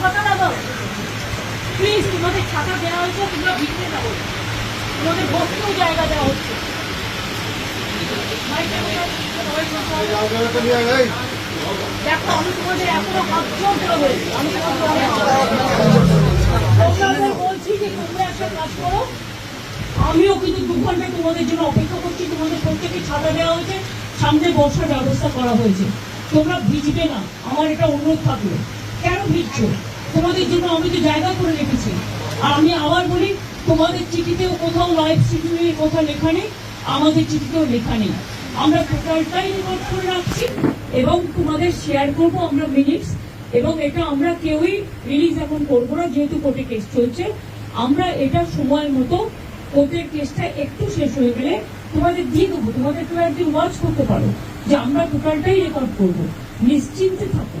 ছাতা লাগাও। প্লিজ তোমাদের ছাতা দেওয়া হয়েছে তোমরা ভিতরে যাব তোমাদের বসতেও জায়গা দেওয়া হচ্ছে। মাইকে বলো, সবাই বসো। দেখো আমি তোমাদের এখনও হাত জোর করে বলছি। আমি তোমাদের বলছি। যে তোমরা একটা কাজ করো আমিও কিন্তু দু ঘণ্টা তোমাদের জন্য অপেক্ষা করছি। তোমাদের প্রত্যেকে ছাতা দেওয়া হয়েছে সামনে বর্ষার ব্যবস্থা করা হয়েছে। তোমরা ভিজবে না। আমার এটা অনুরোধ থাকল। কেন ভিজছো তোমাদের জন্য আমি তো জায়গা করে রেখেছি। আর আমি আবার বলি, তোমাদের চিঠিতেও কোথাও লাইভ শিডিউলের কথা লেখা নেই, আমাদের চিঠিতেও লেখা নেই। আমরা টোটালটাই রেকর্ড করে রাখছি এবং তোমাদের শেয়ার করব আমরা মিনিটস এবং এটা আমরা কেউই রিলিজ এখন করব না, যেহেতু কোর্টে কেস চলছে। আমরা এটা সময় মতো কোর্টের কেসটা একটু শেষ হয়ে গেলে তোমাদের দিয়ে দেবো। তোমাদের তোমরা একদিন ওয়াচ করতে পারো যে আমরা টোটালটাই রেকর্ড করব। নিশ্চিন্তে থাকো।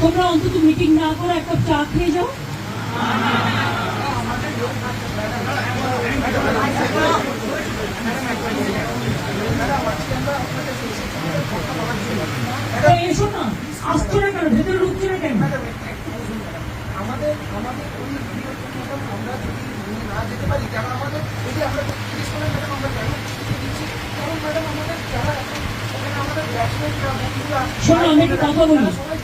তোমরা অন্তত মিটিং না করে একটা চা খেয়ে যাও। এসো না আসছো না কেন? ভেতরে ঢুকছো না কেন? আমাদের আমাদের ওই ভিডিওর জন্য ম্যাডাম আমরা যদি না যেতে পারি কারণ আমাদের যদি আমরা তিরিশ করে ম্যাডাম আমরা কেন দিচ্ছি? কারণ ম্যাডাম আমাদের যারা এখন আমাদের ব্যাটসম্যান বন্ধুরা শোনো আমি একটা কথা বলি।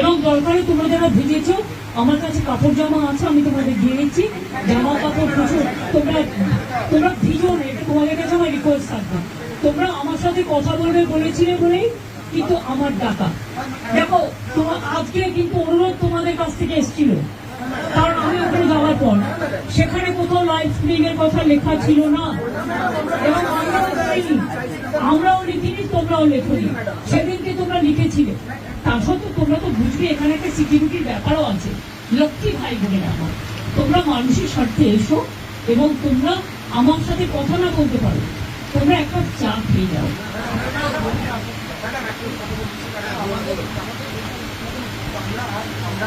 এবং দরকারে তোমরা যারা ভিজেছো, আমার কাছে কাপড় জামা আছে, আমি তোমাদের দিয়ে দিচ্ছি। জামা কাপড় প্রচুর তোমরা তোমরা ভিজো না, এটা তোমাদের কাছে আমার রিকোয়েস্ট থাকবে। তোমরা আমার সাথে কথা বলবে বলেছিলে বলেই কিন্তু আমার ডাকা। দেখো তোমার আজকে কিন্তু অনুরোধ তোমাদের কাছ থেকে এসেছিল। কারণ আমি ওখানে যাওয়ার পর সেখানে কোথাও লাইভ স্ট্রিমিং এর কথা লেখা ছিল না। এবং আমরাও লিখিনি আমরাও লিখিনি, তোমরাও লেখনি সেদিনকে তোমরা লিখেছিলে। তা সত্ত্বেও তোমরা তো বুঝবে, এখানে একটা সিকিউরিটির ব্যাপারও আছে। লক্ষ্মী ভাই বলে আমার তোমরা মানুষের স্বার্থে এসো এবং তোমরা আমার সাথে কথা না বলতে পারো। তোমরা একটা চা খেয়ে যাও আমরা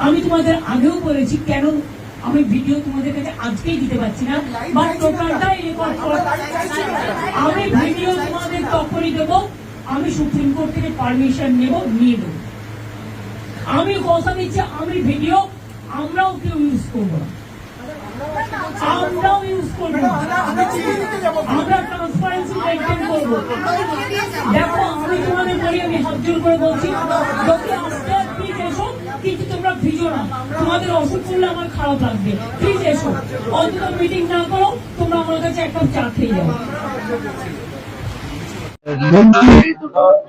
আমি তোমাদের আগেও বলেছি কেন আমি ভিডিও তোমাদের কাছে আজকেই দিতে পারছি না বা টোটালটাই রেকর্ড আমি ভিডিও তোমাদের তখনই দেবো আমি সুপ্রিম কোর্ট থেকে পারমিশন নেব নিয়ে দেবো আমি কথা দিচ্ছি আমি ভিডিও আমরাও কেউ ইউজ করব আমরাও ইউজ করব আমরা ট্রান্সপারেন্সি মেনটেন করব। দেখো আমি তোমাদের বলি আমি হাত জোর করে বলছি আসতে এসো কিন্তু ভিজো না। তোমাদের অসুখ করলে আমার খারাপ লাগবে। প্লিজ এসো। অন্তত মিটিং না করো, তোমরা আমার কাছে এক কাপ চা খেয়ে যাও। মন্ত্রী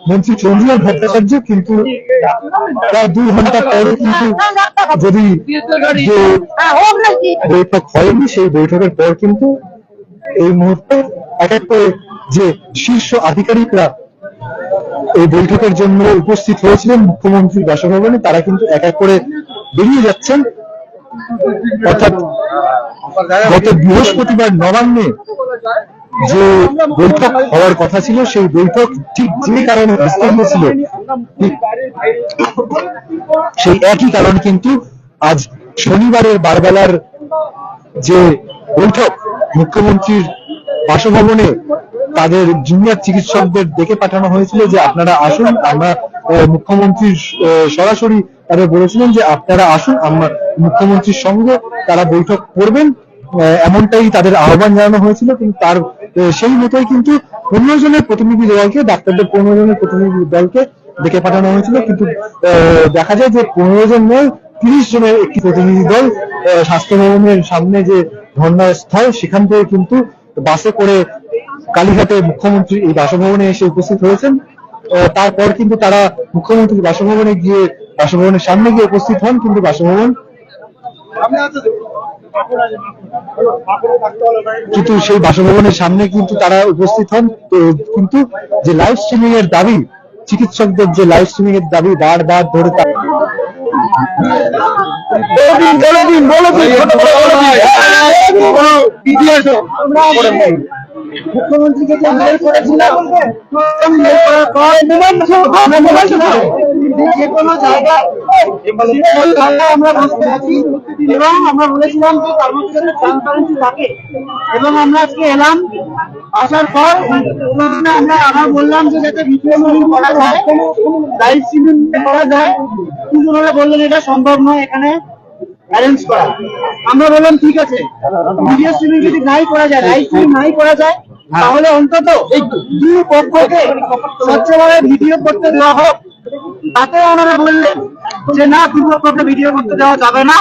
মন্ত্রী ভট্টাচার্য কিন্তু প্রায় দুই ঘণ্টা পরে কিন্তু যদি বৈঠক হয়নি, সেই বৈঠকের পর কিন্তু এই মুহূর্তে এক এক করে যে শীর্ষ আধিকারিকরা এই বৈঠকের জন্য উপস্থিত হয়েছিলেন, মুখ্যমন্ত্রী বাসভবনে, তারা কিন্তু এক এক করে বেরিয়ে যাচ্ছেন। অর্থাৎ গত বৃহস্পতিবার নবান্নে যে বৈঠক হওয়ার কথা ছিল, সেই বৈঠক ঠিক যে কারণে স্থগিত ছিল সেই একই কারণ কিন্তু আজ শনিবারের বারবেলার যে বৈঠক, মুখ্যমন্ত্রীর বাসভবনে তাদের জুনিয়র চিকিৎসকদের ডেকে পাঠানো হয়েছিল যে আপনারা আসুন, আমরা মুখ্যমন্ত্রীর সরাসরি তাদের বলেছিলেন যে আপনারা আসুন, আমরা মুখ্যমন্ত্রীর সঙ্গে তারা বৈঠক করবেন। এমনটাই তাদের আহ্বান জানানো হয়েছিল, কিন্তু তার সেই মতোই কিন্তু পনেরো জনের প্রতিনিধি দলকে, ডাক্তারদের পনেরো জনের প্রতিনিধি দলকে ডেকে পাঠানো হয়েছিল। কিন্তু দেখা যায় যে পনেরো জন নয়, তিরিশ জনের একটি প্রতিনিধি দল স্বাস্থ্য ভবনের সামনে যে ধর্নাস্থল, সেখান থেকে কিন্তু বাসে করে কালীঘাটে মুখ্যমন্ত্রী এই বাসভবনে এসে উপস্থিত হয়েছেন। তারপর কিন্তু তারা মুখ্যমন্ত্রীর বাসভবনে গিয়ে, বাসভবনের সামনে গিয়ে উপস্থিত হন কিন্তু বাসভবন। কিন্তু সেই বাসভবনের সামনে কিন্তু তারা উপস্থিত হন। কিন্তু যে লাইভ স্ট্রিমিং এর দাবি, চিকিৎসকদের যে লাইভ স্ট্রিমিং এর দাবি বারবার ধরে তা- মুখ্যমন্ত্রীকে যে মেল করেছিলাম যে কোনো জায়গায় আমরা বসতে এবং আমরা বলেছিলাম যে কর্মচারীদের ট্রান্সপারেন্সি থাকে। এবং আমরা আজকে এলাম। আসার পর আমরা আবার বললাম যে যাতে ভিডিও করা যায় লাইভ স্ট্রিমিং করা যায়। কিন্তু ওনারা বললেন এটা সম্ভব নয় এখানে। অ্যারেঞ্জ করা। আমরা বললাম ঠিক আছে ভিডিও স্ট্রিমিং যদি নাই করা যায় লাইভ স্ট্রিমিং নাই করা যায় তাহলে অন্তত এই দুই পক্ষকে স্বচ্ছভাবে ভিডিও করতে দেওয়া হোক। তাতে ওনারা বললেন যে না দুই পক্ষকে ভিডিও করতে দেওয়া যাবে না।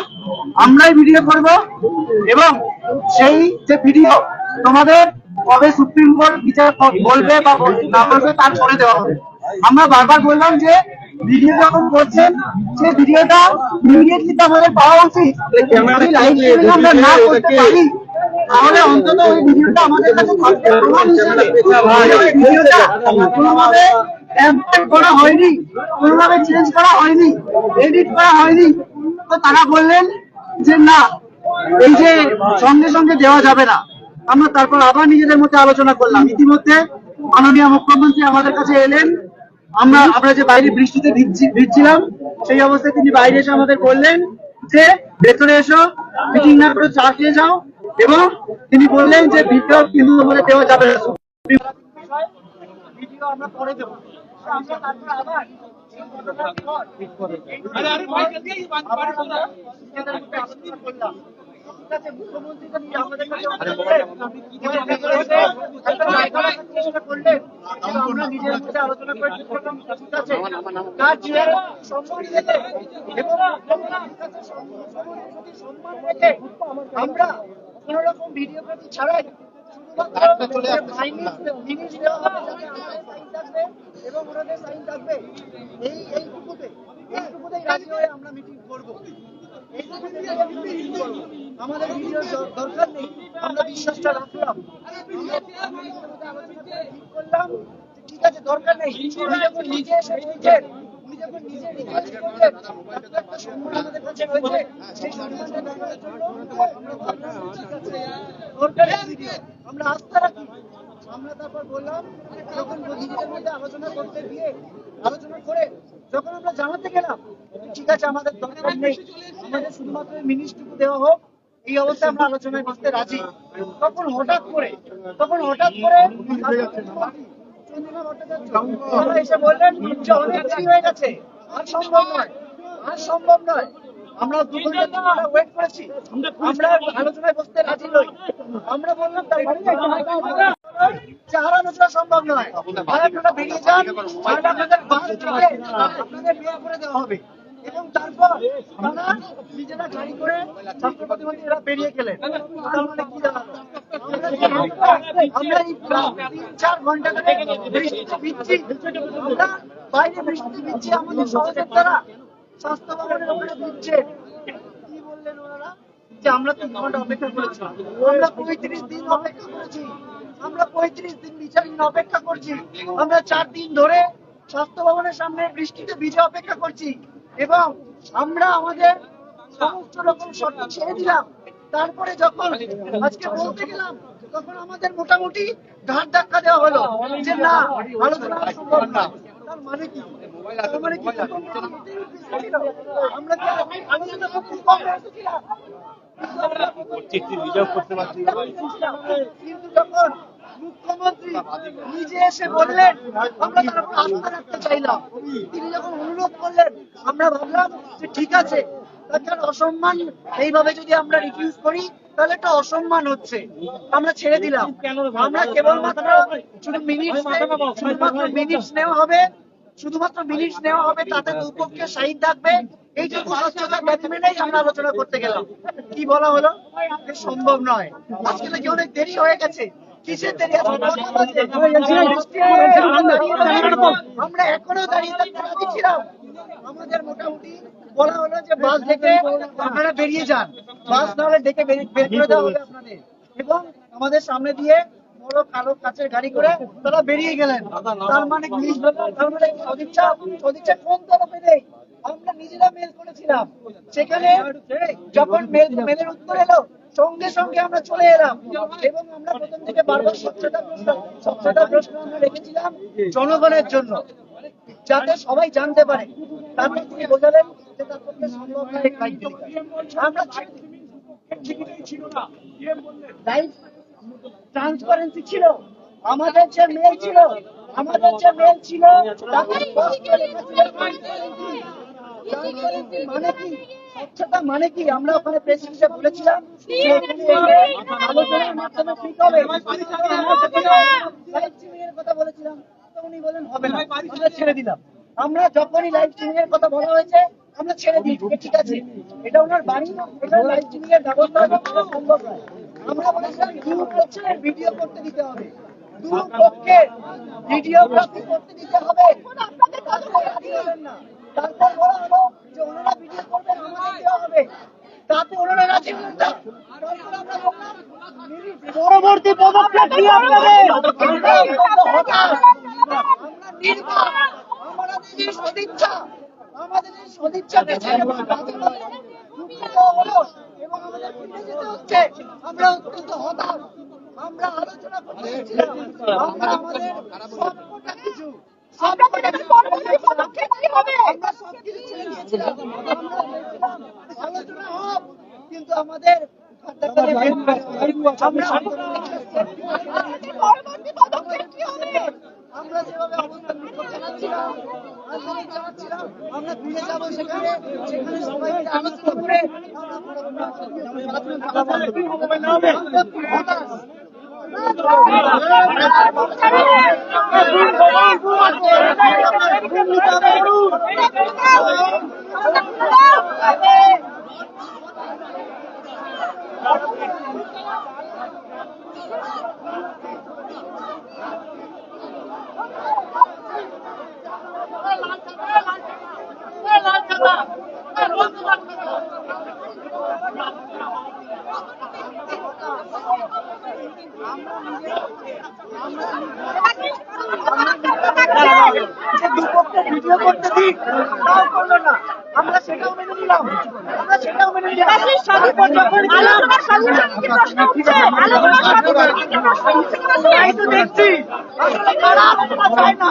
আমরাই ভিডিও করব এবং সেই যে ভিডিও তোমাদের কবে সুপ্রিম কোর্ট বিচার বলবে বা না বলবে তার করে দেওয়া হবে। আমরা বারবার বললাম যে ভিডিও যখন করছেন সেই ভিডিওটা ইমিডিয়েটলি তো আমাদের পাওয়া উচিত। যদি লাইভ আমরা না করতে পারি তাহলে অন্তত ওই ভিডিওটা আমাদের কাছে প্রমাণ হিসেবে ভিডিওটা কোনোভাবে করা হয়নি কোনোভাবে চেঞ্জ করা হয়নি এডিট করা হয়নি। তো তারা বললেন যে না এই যে সঙ্গে সঙ্গে দেওয়া যাবে না। আমরা তারপর আবার নিজেদের মধ্যে আলোচনা করলাম। ইতিমধ্যে মাননীয় মুখ্যমন্ত্রী আমাদের কাছে এলেন। আমরা আমরা যে বাইরে বৃষ্টিতে ভিজছি- ভিজছিলাম সেই অবস্থায় তিনি বাইরে এসে আমাদের বললেন যে ভেতরে এসো মিটিং না করে চা খেয়ে যাও এবং তিনি বললেন যে ভিডিও কিন্তু বলে দেওয়া যাবে না। ভিডিও আমরা পরে দেবো। আমরা তারপর আবার আমরা কোন রকম ভিডিও প্রতি ছাড়াই এবং ওনাদের সাইন থাকবে এই এইটুকুতে এইটুকুতেই রাজি হয়ে আমরা মিটিং করব আমরা meeting করব। আমাদের ভিডিওর দরকার নেই আমরা বিশ্বাসটা রাখলাম করলাম ঠিক আছে দরকার নেই উনি যখন নিজে এসে বলছেন উনি যখন নিজে request করলেন, এত একটা সম্মান আমাদের কাছে রয়েছে সেই সম্মানটা দেখানোর জন্য আমরা আস্থা রাখি আমরা তারপর বললাম যখন নিজেদের মধ্যে আলোচনা করতে গিয়ে আলোচনা করে যখন আমরা জানাতে গেলাম ঠিক আছে আমাদের দরকার নেই আমাদের শুধুমাত্র মিনিস্টুকু দেওয়া হোক এই অবস্থায় আমরা আলোচনায় বসতে রাজি। তখন হঠাৎ করে, তখন হঠাৎ করে এসে বললেন অনেক দেরি হয়ে গেছে, আর সম্ভব নয়, আর সম্ভব নয়। আমরা ওয়েট করেছি, আমরা আলোচনায় বসতে রাজি নই। আমরা বললাম মানে সম্ভব নয়। বেরিয়ে যান আপনাদের বের করে দেওয়া হবে। এবং তারপর তারা নিজেরা গাড়ি করে ছাত্র বেরিয়ে গেলেন। তার মানে কি আমরা এই তিন, চার ঘণ্টা ধরে বাইরে আমাদের সহযোদ্ধারা স্বাস্থ্য ভবনের কি বললেন ওনারা? যে আমরা তিন ঘণ্টা অপেক্ষা করেছি। আমরা পঁয়ত্রিশ দিন অপেক্ষা করেছি। আমরা পঁয়ত্রিশ দিন বিচারহীন অপেক্ষা করছি। আমরা চার দিন ধরে স্বাস্থ্য ভবনের সামনে বৃষ্টিতে ভিজে অপেক্ষা করছি। এবং আমরা আমাদের সমস্ত রকম শর্ত ছেড়ে দিলাম। তারপরে যখন আজকে বলতে গেলাম তখন আমাদের মোটামুটি ঘাট ধাক্কা দেওয়া হলো যে না আলোচনা সম্ভব না। তার মানে কি? মানে কি? আমরা কি আলোচনা করতে কম এসেছিলাম কিন্তু যখন মুখ্যমন্ত্রী নিজে এসে বললেন, আমরা আস্থা রাখতে চাইলাম। তিনি যখন অনুরোধ করলেন, আমরা ভাবলাম যে ঠিক আছে অসম্মান এইভাবে যদি আমরা রিফিউজ করি, তাহলে একটা অসম্মান হচ্ছে। আমরা ছেড়ে দিলাম। আমরা কেবলমাত্র শুধু মিনিট শুধুমাত্র মিনিটস নেওয়া হবে, শুধুমাত্র নেওয়া হবে, তাতে দুপক্ষে শাহিদ থাকবে। এইটুকু স্বচ্ছতা দাবি মেনেই আমরা আলোচনা করতে গেলাম। কি বলা হলো? সম্ভব নয়। আজকে নাকি অনেক দেরি হয়ে গেছে। কিসের দেরি আছে কটা বাজে? আমরা এখনও দাঁড়িয়ে থাকতে আমাদের মোটামুটি বলা হলো যে বাস ডেকে আপনারা বেরিয়ে যান। বাস নাহলে ডেকে বের করে দেওয়া হবে আপনাদের। এবং আমাদের সামনে দিয়ে বড় কালো কাচের গাড়ি করে তারা বেরিয়ে গেলেন। তার মানে তার মানে সদিচ্ছা সদিচ্ছা কোন তরফে নেই? আমরা নিজেরা মেল করেছিলাম। সেখানে যখন মেল মেলের উত্তর এলো সঙ্গে সঙ্গে আমরা চলে এলাম এবং আমরা প্রথম থেকে বারবার স্বচ্ছতা প্রশ্ন স্বচ্ছতা প্রশ্ন আমরা রেখেছিলাম জনগণের জন্য, যাতে সবাই জানতে পারে। তারপর তিনি বোঝালেন যে তার পক্ষে সম্ভব নয়। আমরা ট্রান্সপারেন্সি ছিল, আমাদের যে মেল ছিল, আমাদের যে মেল ছিল মানে কি? স্বচ্ছতা মানে কি? আমরা ওখানে প্রেস রিলিজে বলেছিলাম আলোচনার মাধ্যমে ঠিক হবে। লাইভ স্ট্রিমিং এর কথা বলেছিলাম তো উনি বলেন হবে না আমরা ছেড়ে দিলাম। আমরা যখনই লাইভ স্ট্রিমিং এর কথা বলা হয়েছে আমরা ছেড়ে দিই। ঠিক আছে। এটা ওনার বাড়ি এটা লাইভ স্ট্রিমিং এর ব্যবস্থা সম্ভব নয়। আমরা বলেছিলাম দু পক্ষের ভিডিও করতে দিতে হবে। দু পক্ষের ভিডিওগ্রাফি করতে দিতে হবে। তারপর বলা হলো যে ওনারা ভিডিও করবেন, আমাদের দেওয়া হবে। তাতে ওনারা রাজি হলেন না। পরবর্তী পদক্ষেপ কি আপনাদের? আমাদের এই সদিচ্ছা। আমাদের এই সদিচ্ছা বেছে দুঃখিত এবং আমাদের যেতে হচ্ছে। আমরা অত্যন্ত হতাশ। আমরা আলোচনা করতে আমরা আমাদের সবকটা কিছু সবকটা কিছু পরবর্তী পদক্ষেপ কি হবে। আমরা সব কিছু ছেড়ে দিয়েছিলাম। আলোচনা হোক কিন্তু আমাদের আমরা আমরা যেভাবে অবস্থান জানাচ্ছিলাম আন্দোলন জানাচ্ছিলাম আমরা ফিরে যাব সেখানে। সেখানে সবাই আলোচনা করে যে দুপক্ষে ভিডিও করতে দিক তাও করল না আমরা সেটাও মেনে নিলাম। আমরা সেটাও মেনে নিলাম। তাই তো দেখছি। আসলে কারা আলোচনা চায় না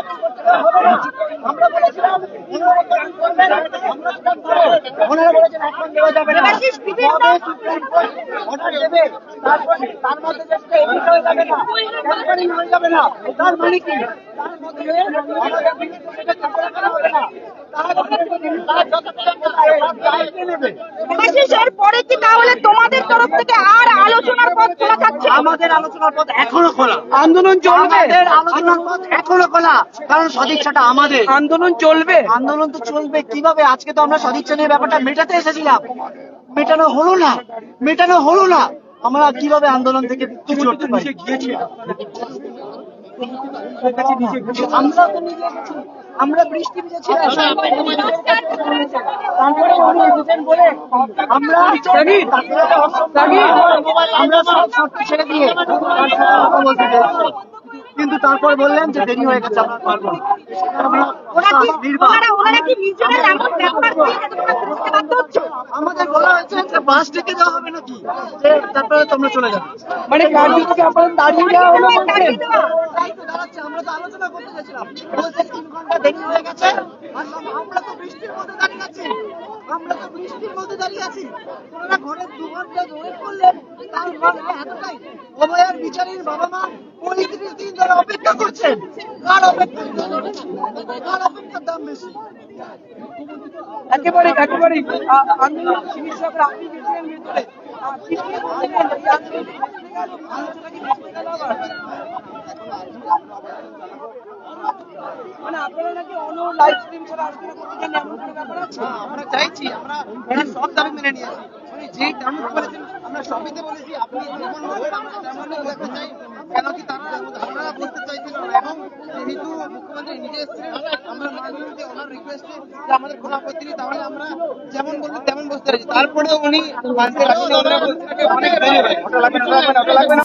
তো ছিলাম না আরে বাইরে আমরা বলেছিলাম ওনারা বলেছেন এখন দেওয়া যাবে না কবে সুপ্রিম কোর্ট অর্ডার দেবে তারপর তার মধ্যে দেখতে এডিট হয়ে যাবে না ট্যাম্পারিং হয়ে যাবে না তার মানে কি তার মধ্যে আমাদের বিনিয়োগকে চাকরি করা হবে না তার তার যতটা কোথায় দায়িত্ব নেবে দেবাশিসের পরে কি তাহলে তোমাদের তরফ থেকে আর আলোচনার পথ খোলা থাকছে? আমাদের আলোচনার পথ এখনও খোলা। আন্দোলন চলবে? আলোচনার পথ এখনও খোলা কারণ সদিচ্ছাটা আমাদের। আন্দোলন চলবে? আন্দোলন তো চলবে। কীভাবে? আজকে তো আমরা সদিচ্ছা নিয়ে ব্যাপারটা মেটাতে এসেছিলাম। মেটানো হলো না। মেটানো হলো না। আমরা কীভাবে আন্দোলন থেকে কিছু করতে পারি? আমরা তো নিজে। আমরা বৃষ্টি ভিজেছিলাম তারপরে উনি এসেছেন বলে আমরা আমরা সব ছেড়ে দিয়ে তার সাথে কথা বলতে চাইছি। কিন্তু তারপর বললেন যে দেরি হয়ে গেছে আমরা পারব না। আমরা ওরা কি নির্বাক। ওনারা ওনারা কি নিজেদের এমন ব্যাপার দিয়ে তোমরা বুঝতে বাধ্য হচ্ছ? আমাদের বলা হয়েছে যে বাস ডেকে দেওয়া হবে নাকি? যে তারপরে তোমরা চলে যাবে। মানে কার্যকরী আপনাদের দাঁড়িয়ে দেওয়া হলো দাঁড়িয়ে দেওয়া। তাই তো দাঁড়াচ্ছে আমরা তো আলোচনা করতে গেছিলাম। বলছে তিন ঘণ্টা দেরি হয়ে গেছে আমরা তো বৃষ্টির মধ্যে দাঁড়িয়ে আছি। আমরা তো বৃষ্টির মধ্যে দাঁড়িয়ে আছি। ওনারা ঘরে দু ঘণ্টা ওয়েট করলেন তার মানে এতটাই। অভয়ার বিচারীর বাবা মা অপেক্ষা করছেন? কার অপেক্ষা? কার অপেক্ষার দাম বেশি? একেবারে একেবারে চিকিৎসকরা আপনি গেছিলেন ভিতরে? মানে আপনারা নাকি অন্য লাইভ স্ট্রিম ছাড়া আলোচনা করতে চান এমন কোনো ব্যাপার আছে? আমরা চাইছি আমরা সব দাবি মেনে নিয়েছি। যে দাবি বলেছেন আমরা সবইতে বলেছি আপনি যেমন আমরা তেমনই চাই। কেন কি তারা ধারণা করতে চাইছিল না এবং যেহেতু মুখ্যমন্ত্রী নিজে এসেছিলেন আমরা মাননীয় ওনার রিকোয়েস্টে যে আমাদের কোনো আপত্তি নেই তাহলে আমরা যেমন বলব তেমন বসতে রাজি তারপরেও উনি মানতে রাজি অনেক লাগবে না লাগবে না।